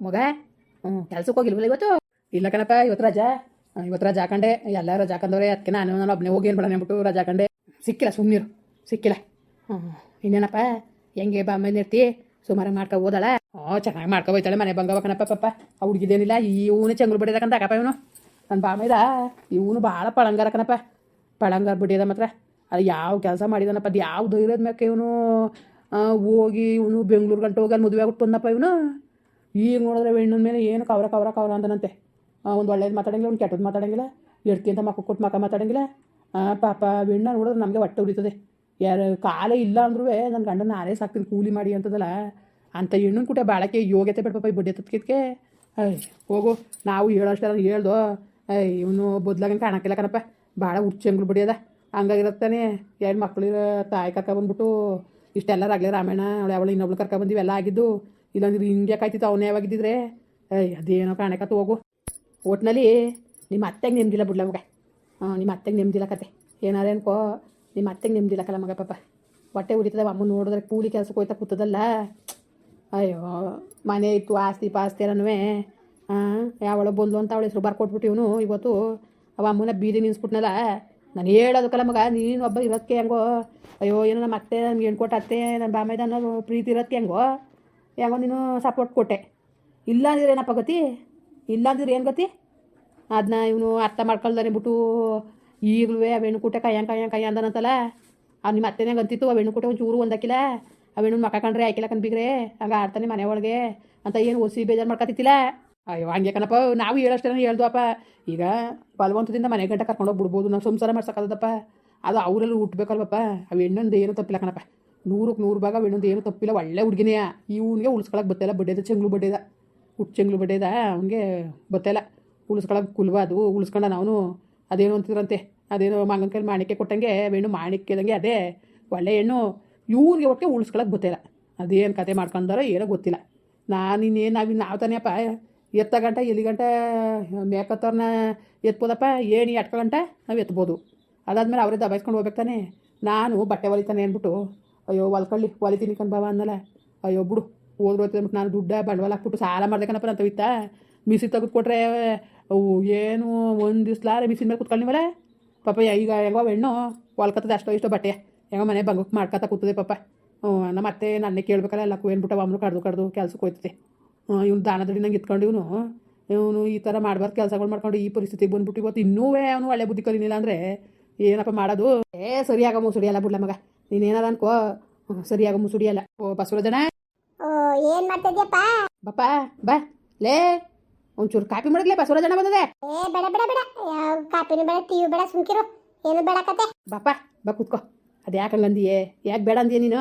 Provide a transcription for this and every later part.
ಮಗ? ಹ್ಞೂ ಕೆಲ್ಸಕ್ಕೆ ಹೋಗಿಲ್ವಲ್ಲ ಇವತ್ತು? ಇಲ್ಲ ಕಣಪ್ಪ, ಇವತ್ತು ರಜಾ. ಇವತ್ತು ರಜಾ ಹಾಕಂಡೆ. ಎಲ್ಲ ರಜಾ ಹಾಕಂದವ್ರೆ ಅದಕ್ಕೆ ನಾನು ನಾನು ಒಬ್ಬನೇ ಹೋಗಿ ಏನು ಬೇಡ ಅಂದ್ಬಿಟ್ಟು ರಜಾ ಹಾಕಂಡೆ. ಸಿಕ್ಕಿಲ್ಲ ಸುಮ್ನಿರು ಸಿಕ್ಕಿಲ್ಲ. ಹ್ಞೂ ಇನ್ನೇನಪ್ಪ? ಹೆಂಗೆ ಬಾ ಮನೆ ಇರ್ತಿ? ಸುಮಾರು ಮಾಡ್ಕೊ ಹೋದಳ? ಹ್ಞೂ ಚೆನ್ನಾಗಿ ಮಾಡ್ಕೊ ಹೋಯ್ತಾಳೆ ಮನೆ ಬಂಗವ ಕಣಪ್ಪ, ಪಪ್ಪ. ಆ ಹುಡುಗಿದೇನಿಲ್ಲ ಇವನು ಚಂಗ್ಳು ಬಿಡಿದಕ್ಕಂತ ಅಕ್ಕಪ್ಪ ಇವನು. ನನ್ನ ಬಾಮೈದ ಇವನು ಭಾಳ ಪಳಂಗಾರ ಕಣಪ್ಪ. ಪಳಂಗಾರ ಬಿಡಿದ ಮಾತ್ರ. ಅದು ಯಾವ ಕೆಲಸ ಮಾಡಿದನಪ್ಪ, ಅದು ಯಾವ ಧೈರ್ಯದ ಮ್ಯಾಕೆ ಇವನು? ಹೋಗಿ ಇವನು ಬೆಂಗ್ಳೂರು ಗಂಟೆ ಹೋಗಿ ಅಲ್ಲಿ ಮದುವೆ ಆಗ್ಬಿಟ್ಟು ಬಂದಪ್ಪ ಇವನು. ಈಗ ನೋಡಿದ್ರೆ ಹೆಣ್ಣಿನ ಮೇಲೆ ಏನು ಕವರ ಕವರ ಕವರ ಅಂದನಂತೆ. ಒಂದು ಒಳ್ಳೇದು ಮಾತಾಡಂಗಿಲ್ಲ, ಒಂದು ಕೆಟ್ಟದ್ದು ಮಾತಾಡಂಗಿಲ್ಲ. ಎಡ್ಕಿಂತ ಮಕ್ಕ ಕೊಟ್ಟು ಮಕ್ಕ ಮಾತಾಡಂಗಿಲ್ಲ. ಪಾಪ ಹೆಣ್ಣ ನೋಡಿದ್ರೆ ನಮಗೆ ಹೊಟ್ಟೆ ಉರಿತದೆ. ಯಾರು ಕಾಲೇ ಇಲ್ಲ ಅಂದ್ರೂ ನನ್ನ ಗಂಡ ನಾನೇ ಸಾಕ್ತೀನಿ, ಕೂಲಿ ಮಾಡಿ ಅಂತದಲ್ಲ. ಅಂತ ಹೆಣ್ಣು ಕೂಟ ಬಾಳಕ್ಕೆ ಯೋಗ್ಯತೆ ಬೇಡ ಈ ತತ್ಕಿದ್ಕೆ ಹೋಗು. ನಾವು ಹೇಳೋಷ್ಟೆಲ್ಲ ಹೇಳ್ದೋ. ಅಯ್ಯ ಇವನು ಬದ್ಲಾಗಂಗೆ ಕಾಣಕ್ಕಿಲ್ಲ ಕಣಪ್ಪ. ಭಾಳ ಹುಚ್ಚಂಗ್ಳು ಬಡಿಯದ ಹಂಗಾಗಿರತ್ತಾನೆ ಎರಡು ಮಕ್ಳಿರೋ ತಾಯಿ ಇಷ್ಟೆಲ್ಲ ರಾಗಲೇ ರಾಮಾಯಣ, ಅವಳು ಅವಳು ಇನ್ನೊಬ್ಳು ಕರ್ಕೊಬಂದು ಇವೆಲ್ಲ ಆಗಿದ್ದು. ಇಲ್ಲಾಂದ್ರೆ ಹಿಂಗೆ ಕಾಯ್ತಿತ್ತು, ಅವನೇ ಯಾವಾಗಿದ್ದಿದ್ರೆ ಏಯ್, ಅದೇನೋ ಕಾಣಕತ್ತು ಹೋಗು ಒಟ್ನಲ್ಲಿ ನಿಮ್ಮ ಅತ್ತೆಗೆ ನೆಮ್ಮದಿಲ್ಲ ಬಿಡ್ಲ ಮಗ. ಹಾಂ ನಿಮ್ಮ ಅತ್ತೆಗೆ ನೆಮ್ಮದಿಲ್ಲ ಕತೆ. ಏನಾರೇ ಅನ್ಕೋ, ನಿಮ್ಮ ಅತ್ತೆಗೆ ನೆಮ್ಮದಿಲ್ಲ ಕಲ ಮಗ ಪಾಪ. ಹೊಟ್ಟೆ ಉರಿತದೆ ಅಮ್ಮ ನೋಡಿದ್ರೆ ಕೂಲಿ ಕೆಲಸಕ್ಕೆ ಹೋಯ್ತಾ ಕೂತದಲ್ಲ. ಅಯ್ಯೋ, ಮನೆ ಇತ್ತು, ಆಸ್ತಿ ಪಾಸ್ತಿ ಎಲ್ಲನೂ ಹಾಂ ಯಾವಳ ಬಂದ್ಲು ಅಂತ ಅವಳ ಹೆಸರು ಬರ್ಕೊಟ್ಬಿಟ್ಟು ಇವನು ಇವತ್ತು. ಅವ ಅಮ್ಮನ ಬೀದಿ ನಿನ್ಸ್ಬಿಟ್ನಲ್ಲ ನಾನು ಹೇಳೋದಕ್ಕಲ್ಲ ಮಗ, ನೀನು ಒಬ್ಬ ಇರೋದಕ್ಕೆ ಹೆಂಗೋ? ಅಯ್ಯೋ, ಏನೋ ನಮ್ಮ ಅತ್ತೆ ನನ್ಗೆ ಹೆಣ್ಕೊಟ್ಟ ಅತ್ತೆ ನನ್ನ ಬಾಮೈದ ಅನ್ನೋ ಪ್ರೀತಿ ಇರೋದಕ್ಕೆ ಹೆಂಗೋ? ಹೆಂಗೋ ನೀನು ಸಪೋರ್ಟ್ ಕೊಟ್ಟೆ. ಇಲ್ಲ ಅಂದ್ರೆ ಏನಪ್ಪ ಗತಿ? ಇಲ್ಲ ಅಂದ್ರೆ ಏನು ಗತಿ? ಅದನ್ನ ಇವನು ಅರ್ಥ ಮಾಡ್ಕೊಳ್ದಾನೆ ಬಿಟ್ಟು, ಈಗಲೂ ಆ ಹೆಣ್ಣುಕೂಟ ಕೈಯಂ ಕೈಯಂ ಕೈ ಅಂದನಂತಲ್ಲ. ಅವ್ನು ನಿಮ್ಮ ಅತ್ತೆನೇ ಗಂತಿತ್ತು, ಆ ಒಂದು ಚೂರು ಒಂದಕ್ಕಿಲ್ಲ ಆ ಹೆಣ್ಣು ಮಕ್ಕ ಕಂಡ್ರೆ ಆಯ್ಕಿಲ್ಲ ಕಂಬಿಗ್ರೆ ಹಂಗೆ ಆಡ್ತಾನೆ ಮನೆ ಒಳಗೆ. ಅಂತ ಏನು ಒಸಿ ಬೇಜಾರು ಮಾಡ್ಕೊತಿತ್ತಿಲ್ಲ ಅಯ್ಯೋ, ಹಂಗೆ ಕಣಪ್ಪ, ನಾವು ಹೇಳೋಷ್ಟೇ ಹೇಳ್ದವಪ್ಪ. ಈಗ ಬಲವಂತದಿಂದ ಮನೆ ಗಂಟೆ ಕರ್ಕೊಂಡೋಗಿ ಬಿಡ್ಬೋದು, ನಾವು ಸಂಸಾರ ಮಾಡ್ಸಕ್ಕದಪ್ಪ ಅದು ಅವರೆಲ್ಲ ಹುಟ್ಟಬೇಕಲ್ವಪ್ಪ ಅವು ಹೆಣ್ಣೊಂದು ಏನು ತಪ್ಪಿಲ್ಲ ಕಣಪ್ಪ. ನೂರಕ್ಕೆ ನೂರು ಭಾಗ ಹೆಣ್ಣೊಂದು ಏನು ತಪ್ಪಿಲ್ಲ, ಒಳ್ಳೆ ಹುಡುಗಿನೇ. ಇವನಿಗೆ ಉಳಿಸ್ಕೊಳಕ್ಕೆ ಬತ್ತಲ್ಲ ಬಡ್ಡೆದ, ಚೆಂಗ್ಳು ಬಡ್ಡೆದ. ಹುಟ್ಟು ಚೆಂಗ್ಳು ಬಡ್ಡೆದ, ಅವನಿಗೆ ಬತ್ತಲ್ಲ. ಉಳಿಸ್ಕೊಳಕ್ಕೆ ಕುಲ್ವ ಅದು, ಉಳಿಸ್ಕೊಂಡ ನಾವು ಅದೇನು ಅಂತಿದ್ರಂತೆ. ಅದೇನು ಮಗನ ಕೈಲಿ ಮಾಣಿಕ್ಯ ಕೊಟ್ಟಂಗೆ ಹೆಣ್ಣು ಮಾಣಿಕ್ಯದಂಗೆ ಅದೇ ಒಳ್ಳೆ ಹೆಣ್ಣು. ಇವ್ರಿಗೆ ಒಟ್ಟಿಗೆ ಉಳಿಸ್ಕೊಳಕ್ಕೆ ಗೊತ್ತಿಲ್ಲ ಅದೇನು ಕತೆ ಮಾಡ್ಕೊಂಡಾರೋ ಏನೋ ಗೊತ್ತಿಲ್ಲ. ನಾನು ಇನ್ನೇನು ನಾವು ನಾವು ತಾನೇಪ್ಪ? ಎತ್ತ ಗಂಟ ಎಲ್ಲಿ ಗಂಟ ಮೇಕತ್ತವ್ರನ್ನ ಎತ್ಬೋದಪ್ಪ? ಏಣಿ ಅಟ್ಕ ಗಂಟ ನಾವು ಎತ್ಬೋದು. ಅದಾದಮೇಲೆ ಅವರೇ ದಬಾಯಿಸ್ಕೊಂಡು ಹೋಗ್ಬೇಕು ತಾನೆ. ನಾನು ಬಟ್ಟೆ ಹೊಲಿತಾನೆ ಅಂದ್ಬಿಟ್ಟು ಅಯ್ಯೋ ಹೊಲ್ಕೊಳ್ಳಿ ಹೊಲಿತೀನಿ ತಿನ್ಕೊಂಡು ಬಾವ ಅನ್ನಲ್ಲ ಅಯ್ಯೋ, ಬಿಡು. ಹೋದ್ರು ಅಂದ್ಬಿಟ್ಟು ನಾನು ದುಡ್ಡ ಬಂಡವಾಳ ಹಾಕ್ಬಿಟ್ಟು ಸಾಲ ಮಾಡ್ದಕ್ಕನಪ್ಪ ಅಂತ ಇತ್ತ ಮಿಸಿ ತೆಗೆದು ಕೊಟ್ರೆ, ಅವು ಏನು ಒಂದು ದಿವ್ಸಲಾರೆ ಮಿಸಿನ ಮೇಲೆ ಕುತ್ಕೊಳ್ಳಿವಲ್ಲ ಪಾಪ, ಈಗ ಹೆಂಗೋ ಹೆಣ್ಣು ಹೊಲ್ಕತ್ತದ ಅಷ್ಟೋ ಇಷ್ಟೋ ಬಟ್ಟೆ. ಹೆಂಗೋ ಮನೆ ಬಂಗಕ್ಕೆ ಮಾಡ್ಕೊತ ಕೂತದೆ ಪಾಪ. ಹ್ಞೂ, ನಮ್ಮ ಅತ್ತೆ ನನ್ನೇ ಕೇಳ್ಬೇಕಲ್ಲ ಎಲ್ಲ ಕುವೇನ್ಬಿಟ್ಟು ಅಮ್ಮನು ಕಡ್ದು ಕಡ್ದು ಕೆಲ್ಸಕ್ಕೆ ಹೋಯ್ತದೆ. ಇವ್ನು ದಾನ ದುಡಿ ನಂಗೆ ಇತ್ಕೊಂಡು ಇವನು. ಇವನು ಈ ಥರ ಮಾಡಬಾರ್ದು ಕೆಲಸಗಳು ಮಾಡ್ಕೊಂಡು ಈ ಪರಿಸ್ಥಿತಿಗೆ ಬಂದ್ಬಿಟ್ಟು ಇವತ್ತು ಇನ್ನೂ ಅವನು ಒಳ್ಳೆ ಬುದ್ಧಿ ಕಲಿನಿಲ್ಲ ಅಂದರೆ ಏನಪ್ಪ ಮಾಡೋದು? ಏ ಸರಿಯಾಗ ಮುಸುಡಿ ಅಲ್ಲ ಬಿಡ್ಲ ಮಗ. ನೀನೇನಾರ ಅನ್ಕೋ. ಸರಿಯಾಗ ಮುಸುಡಿ ಅಲ್ಲ. ಓ ಬಸವರಾಜಣ ಓ ಏನ್ ಮಾಡ್ತಿದ್ಯಪ್ಪ? ಬಪ್ಪ ಬಾ. ಲೇ ಒಂಚೂರು ಕಾಪಿ ಮಾಡಿದ್ಲೆ ಬಸವರಾಜಣ್ಣ ಬಂದದೆ. ಏ ಬೇಡ ಬೇಡ ಬೇಡ. ಕಾಪಿನೂ ಬೇಡ ಟಿವಿ ಬೇಡ ಸುಮ್ಕಿರು. ಏನು ಬೇಡ ಕತೆ. ಬಾಪ ಬಾ ಕೂತ್ಕೋ. ಅದು ಯಾಕೆ ಹಂಗಂದಿಯೇ ಯಾಕೆ ಬೇಡ ಅಂದಿಯ ನೀನು?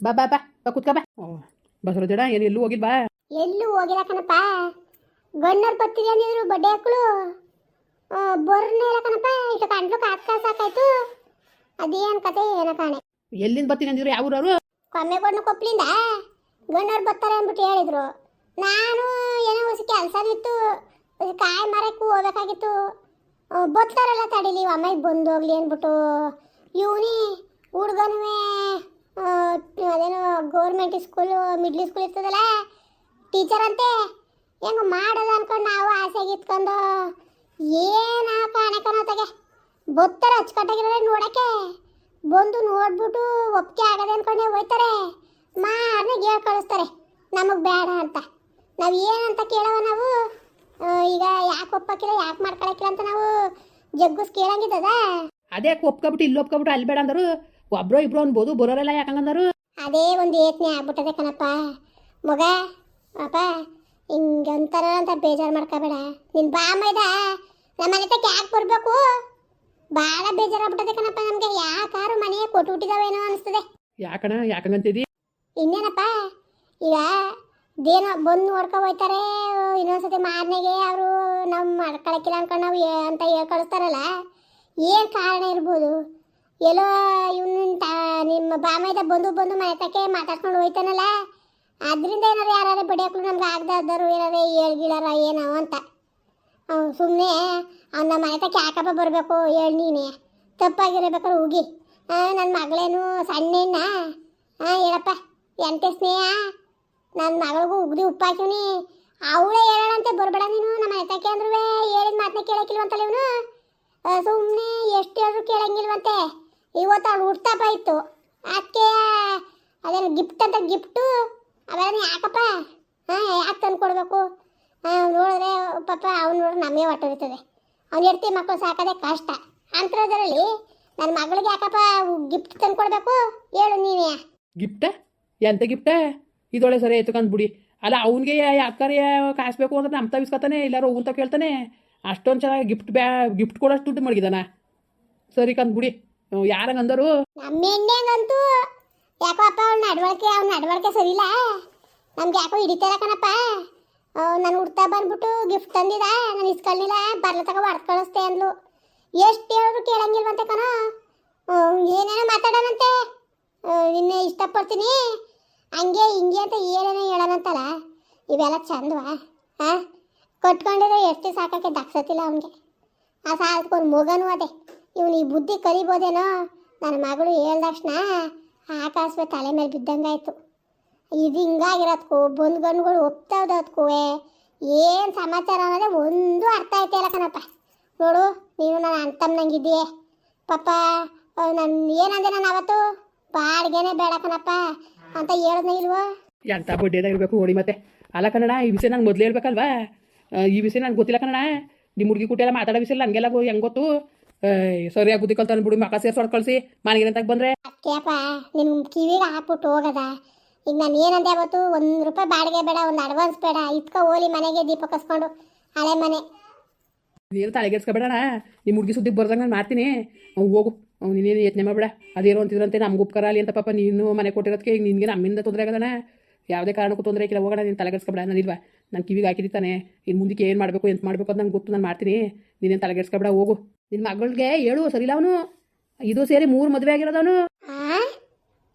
ಬಾ ಬಾ ಬಾ ಬಾ ಕುತ್ಕೋ ಬಾ. ಓ ಬಸವರಾಜಣ್ಣ ಏನು ಎಲ್ಲೂ ಬಾ ಎಲ್ಲೂ ಹೋಗಿಲ್ಲ ಕಣಪ್ಪ. ಗಣ್ಣರ್ ಬರ್ತೀವಿ ಅಂದಿದ್ರು ಬಡ್ಡೆ ಹಾಕಳು. ಬರ್ನೇ ಇಲ್ಲ ಕಣಪ್ಪ. ಇಷ್ಟು ಕಂಡ್ಲು ಕಾಸ್ ಕಾಸ್ ಸಾಕಾಯ್ತು. ಅದೇನ್ ಕತೆ ಏನೋ ಕಾಣೆ. ಎಲ್ಲಿಂದ ಬರ್ತೀನಿ ಅಂದಿದ್ರು ಯಾವ ಊರವರು ಕೊಮ್ಮೆಗೊಂಡು ಕೊಪ್ಲಿಂದ? ಗಣ್ಣವ್ರು ಬರ್ತಾರೆ ಅಂದ್ಬಿಟ್ಟು ಹೇಳಿದ್ರು. ನಾನು ಏನೋ ಹೊಸ ಇತ್ತು. ಕಾಯಿ ಮರಕ್ಕೂ ಹೋಗ್ಬೇಕಾಗಿತ್ತು. ಬತ್ತಾರಲ್ಲ ತಡೀಲಿ ಅಮ್ಮಗೆ ಬಂದು ಹೋಗ್ಲಿ ಅಂದ್ಬಿಟ್ಟು. ಇವನಿ ಹುಡ್ಗನುವೆ ಅದೇನೋ ಗೌರ್ಮೆಂಟ್ ಸ್ಕೂಲು ಮಿಡ್ಲ್ ಸ್ಕೂಲ್ ಇರ್ತದಲ್ಲ ಟೀಚರ್ ಅಂತೆ. ಹೆಂಗೆ ಮಾಡೋದು ಅನ್ಕೊಂಡು ನಾವು ಆಸೆಗೆ ಇತ್ಕೊಂಡು ಏನಾ ಕಾಣೆ ತಗೆ ಬತ್ತಾರೆ ಅಚ್ಚುಕಟ್ಟಾಗಿರೋ ನೋಡಕ್ಕೆ. ಬಂದು ನೋಡ್ಬಿಟ್ಟು ಒಪ್ಪಿಗೆ ಆಗದೆ ಅನ್ಕೊಂಡೆ ಹೋಯ್ತಾರೆ. ಮಾರನೇ ಹೇಳ್ ಕಳಿಸ್ತಾರೆ. ನಮಗೆ ಬೇಡ ಅಂತ. ನಾವು ಏನಂತ ಕೇಳವ ನಾವು? ಈಗ ಯಾಕೆ ಒಪ್ಪಕ್ಕಿಲ್ಲ ಯಾಕೆ ಮಾಡ್ಕೊಳಕ್ಕಿಲ್ಲ ಅಂತ ನಾವು ಜಗ್ಗುಸ್ ಕೇಳಂಗಿದ್ದದ? ಅದೇ ಒಪ್ಕೊಬಿಟ್ಟು ಇಲ್ಲಿ ಒಪ್ಕೊಬಿಟ್ಟು ಅಲ್ಲಿ ಬೇಡ ಅಂದರು? ಒಬ್ರು ಇಬ್ರು ಅನ್ಬೋದು ಬರೋರೆಲ್ಲ ಯಾಕಂಗಂದರು ಅದೇ ಒಂದು ಏತ್ನೆ ಆಗ್ಬಿಟ್ಟದೆ ಕಣಪ್ಪ. ಮಗ ಪಾಪ ಹಿಂಗಂತಾರ ಅಂತ ಬೇಜಾರು ಮಾಡ್ಕೋಬೇಡ. ನಿನ್ ಬಾ ಮೈದ ನಮ್ಮ ಮನೆ ತಕ್ಕ ಯಾಕೆ ಬರ್ಬೇಕು? ಭಾಳ ಬೇಜಾರಾಗ್ಬಿಟ್ಟದೆ ಕಣಪ್ಪ ನಮ್ಗೆ. ಯಾಕಾರು ಮನೆಯ ಕೊಟ್ಟು ಹುಟ್ಟಿದಾವೇನೋ ಅನಿಸ್ತದೆ. ಯಾಕಣ ಯಾಕಂಗಂತಿದಿ ಇನ್ನೇನಪ್ಪ? ಈಗ ದೇನ ಬಂದು ನೋಡ್ಕೊ ಹೋಯ್ತಾರೆ ಇನ್ನೊಂದ್ಸತಿ ಮಾರನೆಗೆ ಅವರು ನಮ್ಮ ಮಾಡ್ಕೊಳಕ್ಕಿಲ್ಲ ಅನ್ಕೊಂಡು ನಾವು ಅಂತ ಹೇಳ್ ಕಳಿಸ್ತಾರಲ್ಲ ಏನು ಕಾರಣ ಇರ್ಬೋದು? ಎಲ್ಲೋ ಇವನು ನಿಮ್ಮ ಬಾಮೈದ ಬಂದು ಬಂದು ಮನೆ ತಕ್ಕೆ ಮಾತಾಡ್ಕೊಂಡು ಹೋಯ್ತಾನಲ್ಲ ಅದರಿಂದ ಏನಾರು ಯಾರು ಬಡಿಯೋಕ್ಳು ನಮ್ಗೆ ಆಗದಾದರು ಏನಾರು ಹೇಳ್ಗಿಳಾರ ಏನೋ ಅಂತ. ಸುಮ್ಮನೆ ಅವ್ನ ಮನೆ ತಕ್ಕ ಯಾಕಪ್ಪ ಬರಬೇಕು ಹೇಳಿ ನೀನೆ. ತಪ್ಪಾಗಿರಬೇಕಾದ್ರೆ ಹೋಗಿ. ನನ್ನ ಮಗಳೇನು ಸಣ್ಣಣ್ಣ ಹಾಂ ಹೇಳಪ್ಪ ಎಂಟೆ ಸ್ನೇಹ? ನನ್ನ ಮಗಳಿಗೂ ಉಗ್ದಿ ಉಪ್ಪು ಹಾಕಿವ್ನಿ ಅವಳೇ ಹೇಳೋಣಂತೆ ಬರಬೇಡ ನೀನು, ನಮ್ಮ ಮನೆ ಅಂದ್ರೂ ಹೇಳಿದ ಮಾತನ್ನ ಕೇಳಕ್ಕಿಲ್ವಂತಲ್ಲ ಇವನು? ಸುಮ್ಮನೆ ಎಷ್ಟು ಹೇಳಿದ್ರು ಕೇಳಂಗಿಲ್ವಂತೆ. ಇವತ್ತು ಅವಳು ಹುಡ್ತಾಪ ಇತ್ತು. ಅದಕ್ಕೆ ಅದೇನು ಗಿಫ್ಟ್ ಅಂತ ಗಿಫ್ಟು ಅವೆಲ್ಲ ಯಾಕಪ್ಪ? ಹಾಂ ಯಾಕೆ ತಂದು ಕೊಡಬೇಕು ನೋಡಿದ್ರೆ ಪಾಪ ಅವ್ನು ನೋಡಿದ್ರೆ ನಮಗೆ ಹೊಟ್ಟೋಗ್ತದೆ ಅವ್ನು ಹೆಂಡತಿ ಮಕ್ಕಳು ಸಾಕೋದೇ ಕಷ್ಟ. ಅಂಥದ್ರಲ್ಲಿ ನನ್ನ ಮಗಳಿಗೆ ಯಾಕಪ್ಪ ಗಿಫ್ಟ್ ತಂದು ಕೊಡಬೇಕು ಹೇಳು ನೀನೇ. ಗಿಫ್ಟ ಎಂತ ಗಿಫ್ಟ ಇದೊಳೆ ಸರಿ ಎತ್ಕೊಂಡ್ ಬಿಡಿ ಅಲ್ಲ ಅವನಿಗೆ ಯಾಕಾರ ಕಾಯಿಸ್ಬೇಕು ಅಂದ್ರೆ ನಮ್ಮ ತವಿಸ್ಕೊತಾನೆ ಇಲ್ಲಾರು ಅಂತ ಕೇಳ್ತಾನೆ. ಅಷ್ಟೊಂದು ಚೆನ್ನಾಗಿ ಗಿಫ್ಟ್ ಬ್ಯಾ ಗಿಫ್ಟ್ ಕೊಡೋಷ್ಟು ದುಡ್ಡು ಮಡಗಿದಾನ ಸರಿ ಕಂದ್ ಬಿಡಿ ಯಾರಂಗ ಅಂದರು? ನಮ್ಮ ಎಣ್ಣೆಗಂತೂ ಯಾಕೋ ಅಪ್ಪ ಅವ್ನ ನಡವಳಿಕೆ ಅವ್ನ ನಡವಳಿಕೆ ಸರಿಯಿಲ್ಲ ನಮ್ಗೆ ಯಾಕೋ ಹಿಡಿತಾರ ಕಣಪ್ಪ. ನಾನು ಹುಡ್ತಾ ಬಂದ್ಬಿಟ್ಟು ಗಿಫ್ಟ್ ತಂದಿದ, ನಾನು ಇಸ್ಕೊಳ್ಳಿಲ್ಲ ಬರ್ಲ ತಗೋ ಕಳಿಸ್ತೆ ಅಂದ್ಲು. ಎಷ್ಟು ಹೇಳಿದ್ರು ಕೇಳಂಗಿಲ್ವಂತೆ ಕಣ. ಏನೇನೋ ಮಾತಾಡೋಣಂತೆ. ನಿನ್ನೆ ಇಷ್ಟಪಡ್ತೀನಿ. ಹಂಗೆ ಹಿಂಗೆ ಅಂತ ಏನೇನೋ ಹೇಳೋಣಂತಲ್ಲ, ಇವೆಲ್ಲ ಚಂದವಾ? ಹಾಂ ಕೊಟ್ಕೊಂಡಿರೋ ಎಷ್ಟು ಸಾಕಕ್ಕೆ ದಕ್ಸತಿಲ್ಲ ಅವನಿಗೆ. ಆ ಸಾಲ್ಕೊಂಡು ಮಗನೂ ಅದೇ. ಇವನು ಈ ಬುದ್ಧಿ ಕಲಿಬೋದೇನೋ. ನನ್ನ ಮಗಳು ಹೇಳ್ದಕ್ಷಣ, ಆಕಾಶವೇ ತಲೆ ಮೇಲೆ ಬಿದ್ದಂಗಾಯ್ತು. ಇದು ಹಿಂಗಾಗಿರೋದ್ಕು ಬಂದು ಗಂಡುಗಳು ಒಪ್ತಾವ್ದಕ್ಕೂ ಏನು ಸಮಾಚಾರ ಅನ್ನೋದೇ ಒಂದು ಅರ್ಥ ಆಯ್ತಾ ಇಲ್ಲ ಕಣಪ್ಪ. ನೋಡು ನೀನು ನನ್ನ ಅಂತಮ್ಮನಂಗಿದ್ದೀಯೇ ಪಾಪ ನಾನು ಏನಂದೆ ನಾನು ಅವತ್ತು? ಬಾಡಿಗೆನೇ ಬೇಡ ಕಣಪ್ಪ. ಅಂತ ಹೇಳಿದ್ನ ಇಲ್ವೋ? ಎಂತ ಇರಬೇಕು ನೋಡಿ ಮತ್ತೆ. ಅಲ್ಲ ಕನ್ನಡ ಈ ವಿಷಯ ನಂಗೆ ಮೊದಲೇ ಹೇಳ್ಬೇಕಲ್ವಾ? ಈ ವಿಷಯ ನಂಗೆ ಗೊತ್ತಿಲ್ಲ ಕನ್ನಡ. ನಿಮ್ಮ ಹುಡುಗಿ ಕುಟ್ಟಿ ಎಲ್ಲ ಮಾತಾಡೋ ವಿಷಯ ನನಗೆಲ್ಲ ಹೆಂಗೆ ಗೊತ್ತು? ಸರಿಯಾಗಿ ಬುದ್ಧಿ ಕಲ್ತಾನೆ ಬಿಡು ಮಕ್ಕ ಸೇರ್ಸೋಡ್ ಕಳಿಸಿ ಮನೆಗೆ ಅಂತ ಬಂದ್ರೆ. ಅದಕ್ಕೆಪ್ಪ ನಿನ್ನ ಕಿವಿಗೆ ಹಾಕ್ಬಿಟ್ಟು ಹೋಗದ. ಈಗ ನಾನು ಏನಂದೆ ಅವತ್ತು? ಒಂದು ರೂಪಾಯಿ ಬಾಡಿಗೆ ಬೇಡ ಒಂದು ಅಡ್ವಾನ್ಸ್ ಬೇಡ. ಇಟ್ಕೊ ಹೋಲಿ ಮನೆಗೆ ದೀಪ ಕಸ್ಕೊಂಡು ಹಳೆ ಮನೆ. ನೀನು ತಲೆಗೆಡ್ಸ್ಕೊಬೇಡಣ ನಿಮ್ಮ ಹುಡುಗಿ ಸುದ್ದಿಗೆ ಬರ್ದಂಗೆ ನಾನು ಮಾಡ್ತೀನಿ. ಅವ್ನು ಹೋಗು. ಅವ್ನು ನೀನೇನು ಯತ್ನೆ ಮಾಡಬೇಡ. ಅದೇನೋ ಅಂತಿದ್ರಂತೆ ನಮ್ಗೆ ಉಪಕಾರ ಅಲ್ಲಿ ಅಂತ ಪಾಪ ನೀನು ಮನೆ ಕೊಟ್ಟಿರೋದಕ್ಕೆ ಈಗ ನಿನಗೆ ನಮ್ಮಿಂದ ತೊಂದರೆ ಆಗದಣ ಯಾವುದೇ ಕಾರಣಕ್ಕೂ ತೊಂದರೆ ಆಗಿಲ್ಲ ಹೋಗೋಣ ನೀನು ತಲೆಗೆಡ್ಸ್ಕೊಬೇಡ ನಾನು ಇಲ್ವಾ? ನಾನು ಕಿವಿಗೆ ಹಾಕಿದ್ದಾನೆ ಇನ್ನು ಮುಂದಕ್ಕೆ ಏನು ಮಾಡಬೇಕು ಎಂತ ಮಾಡಬೇಕು ಅಂತ ನಂಗೆ ಗೊತ್ತು ನಾನು ಮಾಡ್ತೀನಿ. ನೀನೇನು ತಲೆಗೆಡ್ಸ್ಕೊಬೇಡ ಹೋಗು. ನಿನ್ನ ಮಗಳಿಗೆ ಹೇಳು ಸರಿಲ್ಲ ಅವನು? ಇದು ಸೇರಿ ಮೂರು ಮದುವೆ ಆಗಿರೋದವನು ಆ?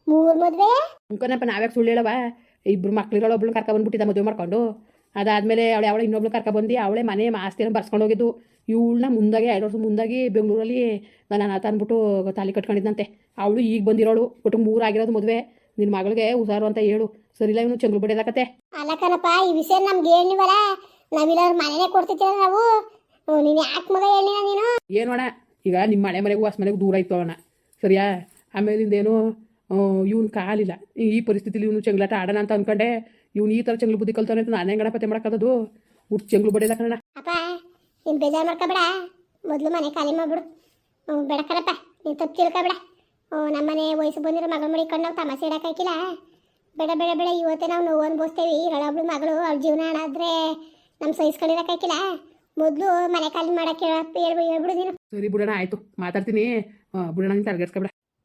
ಮೂರು ಮದುವೆ? ಅನ್ಕೊನಪ್ಪ ನಾವ್ಯಾಕೆ ಸುಳ್ಳು ಹೇಳವ ಇಬ್ರು ಮಕ್ಳಿರೋಳು ಒಬ್ಳು ಕರ್ಕೊಬಂದ್ಬಿಟ್ಟಿದ್ದ ಮದುವೆ ಮಾಡ್ಕೊಂಡು. ಅದಾದ್ಮೇಲೆ ಅವಳು ಅವಳ ಇನ್ನೊಬ್ಳು ಬಂದಿ ಅವಳೆ ಮನೆ ಆಸ್ತಿಯನ್ನು ಬರ್ಸ್ಕೊಂಡು ಹೋಗಿದ್ದು. ಇವಳನ್ನ ಮುಂದಾಗೆ ಎರಡು ವರ್ಷ ಮುಂದಾಗಿ ಬೆಂಗಳೂರಲ್ಲಿ ನಾನು ಅನಾಥ ಅಂದ್ಬಿಟ್ಟು ತಾಲಿ ಕಟ್ಕೊಂಡಿದ್ದಂತೆ ಅವಳು ಈಗ ಬಂದಿರೋಳು. ಒಟ್ಟು ಮೂರು ಆಗಿರೋದು ಮದುವೆ. ನಿನ್ನ ಮಗಳಿಗೆ ಹುಷಾರು ಅಂತ ಹೇಳು. ಸರಿಲ್ಲ ಇವನು ಚಂಗ್ಳು ಚಂದ್ರ ಅಲ್ಲ ಕಣಪ್ಪ ಈ ವಿಷಯ ನಮ್ಗೆ ಹೇಳಿವಲ್ಲ ನಾವಿಲ್ಲ ಮನೆನೇ ಕೊಡ್ತಿದ್ದೀರ ನಾವು? ನೀನು ಯಾಕೆ ಮಗ ಹೇಳಿಲ್ಲ ನೀನು? ಏನೋಣ ಈಗ ನಿಮ್ಮ ಮನೆ ಮನೆಗೂ ಹೊಸ ಮನೆಗೂ ದೂರ ಇತ್ತು ಅವಣ ಸರಿಯಾ? ಆಮೇಲಿಂದೇನು ಇವನು ಕಾಲಿಲ್ಲ. ಈ ಪರಿಸ್ಥಿತಿಲಿ ಇವನು ಚೆಂಗ್ಲಾಟ ಆಡೋಣ ಅಂತ ಅನ್ಕೊಂಡೆ. ಇವ್ನು ಈ ಥರ ಚೆಂಗ್ಲು ಬುದ್ಧಿ ಕಲ್ತಾನೆ ಅಂತ ನಾನೇ ಗಣಪತಿ ಮಾಡೋಕ್ಕದು ಹುಟ್ಟು ಚೆಂಗ್ಲು ಬಡಿಯೋದ ಕಣ ಅಪ್ಪ ನೀನು ಬೇಜಾರು ಮಾಡ್ಕೊಬೇಡ. ಮೊದಲು ಮನೆ ಖಾಲಿ ಮಾಡ್ಬಿಡು. ಬೇಡ ಕಣಪ್ಪ ನೀನು ತಪ್ಪು ತಿಳ್ಕೊಬೇಡ. ನಮ್ಮ ನಮ್ಮನೆ ವಯಸ್ಸು ಬಂದಿರೋ ಮಗಳು ಮಡಿಕೊಂಡು ನಾವು ತಮಾಷೆ ಇಡೋಕ್ಕಾಗಿಲ್ಲ ಬೇಡ ಬೇಡ ಬೇಡ ಇವತ್ತೇ ನಾವು ನೋವು ಅನ್ಭವಿಸ್ತೇವೆ. ಇರಳೊಬ್ಳು ಮಗಳು ಅವ್ಳ ಜೀವನ ಹಾಳಾದ್ರೆ ನಮ್ಮ ಸಹಿಸ್ಕೊಂಡಿರೋಕ್ಕಾಗಿಲ್ಲ ಮೊದಲು ಮನೆ ಖಾಲಿ ಮಾಡೋಕ್ಕೆ ಹೇಳ್ಬಿಡು ಹೇಳ್ಬಿಡು ನೀನು. ಸರಿ ಬುಡಣ ಆಯಿತು. ಮಾತಾಡ್ತೀನಿ. ಬಿಡೋಣ ನೀನು ತಲೆಗೆಡ್ಸ್ಕೊಬೇಡ.